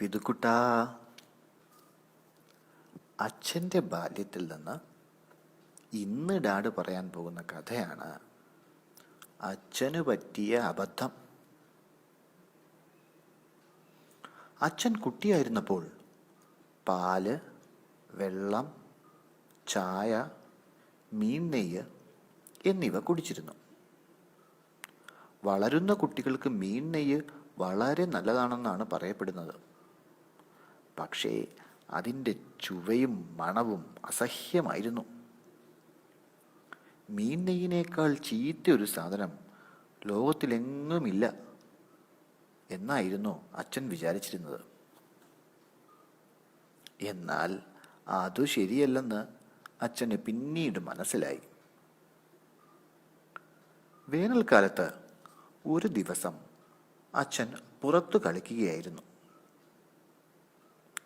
വിതുക്കുട്ട. അച്ഛന്റെ ബാല്യത്തിൽ നിന്ന് ഇന്ന് ഡാഡ് പറയാൻ പോകുന്ന കഥയാണ് അച്ഛന് പറ്റിയ അബദ്ധം. അച്ഛൻ കുട്ടിയായിരുന്നപ്പോൾ പാൽ വെള്ളം ചായ മീൻ നെയ്യ് എന്നിവ കുടിച്ചിരുന്നു. വളരുന്ന കുട്ടികൾക്ക് മീൻ നെയ്യ് വളരെ നല്ലതാണെന്നാണ് പറയപ്പെടുന്നത്. പക്ഷേ അതിന്റെ ചുവയും മണവും അസഹ്യമായിരുന്നു. മീൻ നെയ്യിനേക്കാൾ ചീത്ത ഒരു സാധനം ലോകത്തിലെങ്ങുമില്ല എന്നായിരുന്നു അച്ഛൻ വിചാരിച്ചിരുന്നത്. എന്നാൽ അതു ശരിയല്ലെന്ന് അച്ഛന് പിന്നീട് മനസ്സിലായി. വേനൽക്കാലത്ത് ഒരു ദിവസം അച്ഛൻ പുറത്തു കളിക്കുകയായിരുന്നു.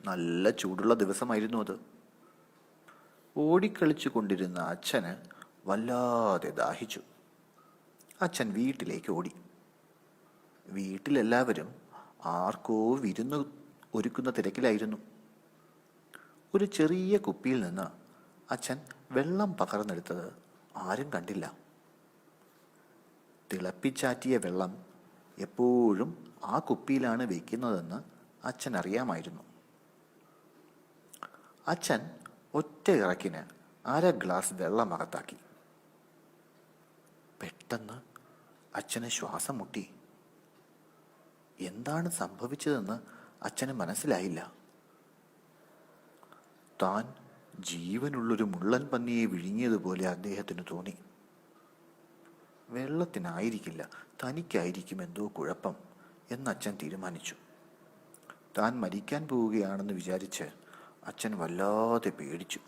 നല്ല ചൂടുള്ള ദിവസമായിരുന്നു അത്. ഓടിക്കളിച്ചു കൊണ്ടിരുന്ന അച്ഛന് വല്ലാതെ ദാഹിച്ചു. അച്ഛൻ വീട്ടിലേക്ക് ഓടി. വീട്ടിലെല്ലാവരും ആർക്കോ വിരുന്ന് ഒരുക്കുന്ന തിരക്കിലായിരുന്നു. ഒരു ചെറിയ കുപ്പിയിൽ നിന്ന് അച്ഛൻ വെള്ളം പകർന്നെടുത്തത് ആരും കണ്ടില്ല. തിളപ്പിച്ചാറ്റിയ വെള്ളം എപ്പോഴും ആ കുപ്പിയിലാണ് വയ്ക്കുന്നതെന്ന് അച്ഛൻ അറിയാമായിരുന്നു അച്ഛൻ ഒറ്റ ഇറക്കിന് അര ഗ്ലാസ് വെള്ളം അകത്താക്കി. പെട്ടെന്ന് അച്ഛന് ശ്വാസം മുട്ടി. എന്താണ് സംഭവിച്ചതെന്ന് അച്ഛന് മനസ്സിലായില്ല. താൻ ജീവനുള്ളൊരു മുള്ളൻ പന്നിയെ വിഴുങ്ങിയതുപോലെ അദ്ദേഹത്തിന് തോന്നി. വെള്ളത്തിനായിരിക്കില്ല തനിക്കായിരിക്കും എന്തോ കുഴപ്പം എന്ന് അച്ഛൻ തീരുമാനിച്ചു. താൻ മരിക്കാൻ പോവുകയാണെന്ന് വിചാരിച്ച് അച്ഛൻ വല്ലാതെ പേടിച്ചു.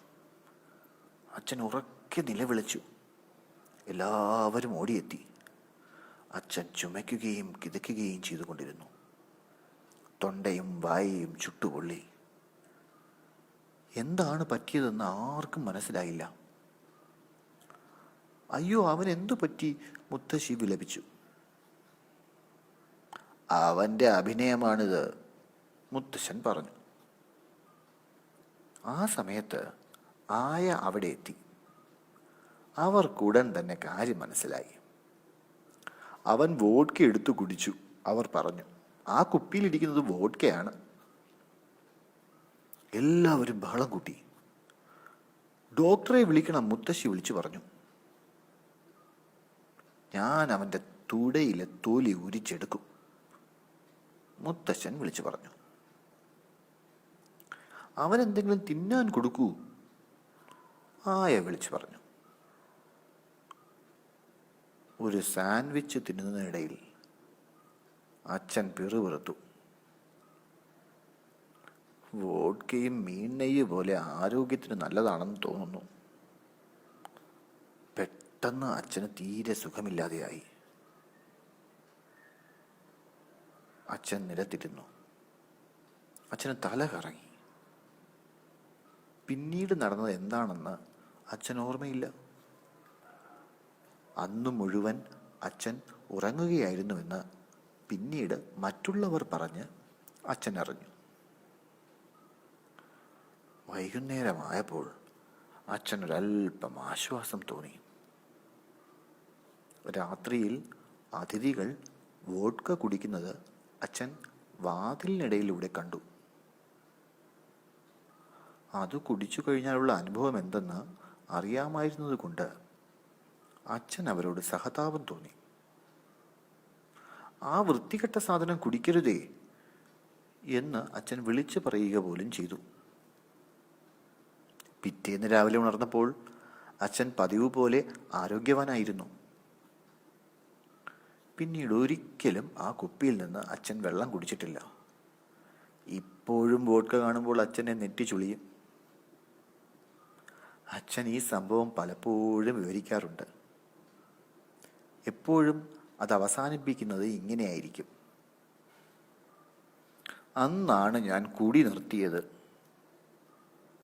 അച്ഛൻ ഉറക്കെ നിലവിളിച്ചു. എല്ലാവരും ഓടിയെത്തി. അച്ഛൻ ചുമയ്ക്കുകയും കിതയ്ക്കുകയും ചെയ്തുകൊണ്ടിരുന്നു. തൊണ്ടയും വായയും ചുട്ടുപൊള്ളി. എന്താണ് പറ്റിയതെന്ന് ആർക്കും മനസ്സിലായില്ല. അയ്യോ അവൻ എന്തു പറ്റി? മുത്തശ്ശി വിലപിച്ചു. അവന്റെ അഭിനയമാണിത് മുത്തശ്ശൻ പറഞ്ഞു. ആ സമയത്ത് ആയ അവിടെ എത്തി. അവർക്കുടൻ തന്നെ കാര്യം മനസ്സിലായി. അവൻ വോഡ്ക എടുത്തു കുടിച്ചു. അവർ പറഞ്ഞു ആ കുപ്പിയിലിരിക്കുന്നത് വോഡ്കയാണ് എല്ലാവരും ബഹളം കൂട്ടി. ഡോക്ടറെ വിളിക്കണം മുത്തശ്ശി വിളിച്ചു പറഞ്ഞു ഞാൻ അവന്റെ തുടയിലെ തൊലി ഉരിച്ചെടുക്കും. മുത്തശ്ശൻ വിളിച്ചു പറഞ്ഞു അവൻ എന്തെങ്കിലും തിന്നാൻ കൊടുക്കൂ. ആയ വിളിച്ചു പറഞ്ഞു. ഒരു സാൻഡ്വിച്ച് തിന്നുന്നതിനിടയിൽ അച്ഛൻ പിറുപിറുത്തു. വോഡ്കയും മീൻ നെയ്യ് പോലെ ആരോഗ്യത്തിന് നല്ലതാണെന്ന് തോന്നുന്നു. പെട്ടെന്ന് അച്ഛന് തീരെ സുഖമില്ലാതെയായി. അച്ഛൻ നിലത്തിരുന്നു. അച്ഛന് തല കറങ്ങി. പിന്നീട് നടന്നത് എന്താണെന്ന് അച്ഛൻ ഓർമ്മയില്ല. അന്നു മുഴുവൻ അച്ഛൻ ഉറങ്ങുകയായിരുന്നുവെന്ന് പിന്നീട് മറ്റുള്ളവർ പറഞ്ഞ് അച്ഛൻ അറിഞ്ഞു. വൈകുന്നേരമായപ്പോൾ അച്ഛനൊരൽപ്പം ആശ്വാസം തോന്നി. രാത്രിയിൽ അതിഥികൾ വോഡ്ക കുടിക്കുന്നത് അച്ഛൻ വാതിലിനിടയിലൂടെ കണ്ടു. അത് കുടിച്ചു കഴിഞ്ഞാലുള്ള അനുഭവം എന്തെന്ന് അറിയാമായിരുന്നത് കൊണ്ട് അച്ഛൻ അവരോട് സഹതാപം തോന്നി. ആ വൃത്തികെട്ട സാധനം കുടിക്കരുതേ എന്ന് അച്ഛൻ വിളിച്ചു പറയുക പോലും ചെയ്തു. പിറ്റേന്ന് രാവിലെ ഉണർന്നപ്പോൾ അച്ഛൻ പതിവ് പോലെ ആരോഗ്യവാനായിരുന്നു. പിന്നീട് ഒരിക്കലും ആ കുപ്പിയിൽ നിന്ന് അച്ഛൻ വെള്ളം കുടിച്ചിട്ടില്ല. ഇപ്പോഴും വോട്ട് കാണുമ്പോൾ അച്ഛനെ നെറ്റി ചുളിയും അച്ഛൻ ഈ സംഭവം പലപ്പോഴും വിവരിക്കാറുണ്ട്. എപ്പോഴും അത് അവസാനിപ്പിക്കുന്നത് ഇങ്ങനെയായിരിക്കും. അന്നാണ് ഞാൻ കൂടി നിർത്തിയത്.